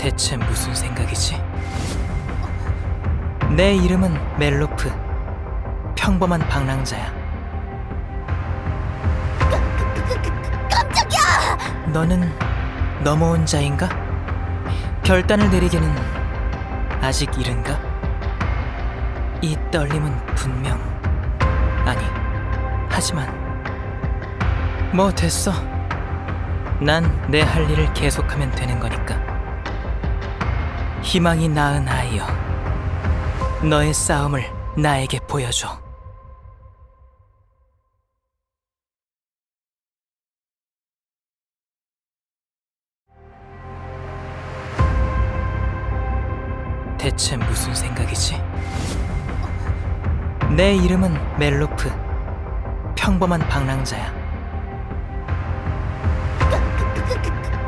대체 무슨 생각이지? 내 이름은 멜로프. 평범한 방랑자야. 깜짝이야! 너는 넘어온 자인가? 결단을 내리기는 아직 이른가? 이 떨림은 분명 아니 하지만 뭐 됐어 난 내 할 일을 계속하면 되는 거니까 희망이 낳은 아이여 너의 싸움을 나에게 보여줘 대체 무슨 생각이지? 내 이름은 멜로프. 평범한 방랑자야.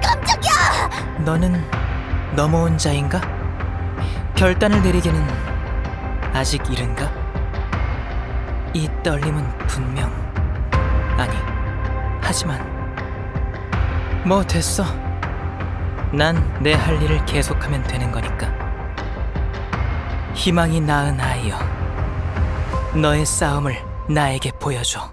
깜짝이야! 너는 넘어온 자인가? 결단을 내리기는 아직 이른가? 이 떨림은 분명 아니 하지만 뭐 됐어 난 내 할 일을 계속하면 되는 거니까 희망이 낳은 아이여 너의 싸움을 나에게 보여줘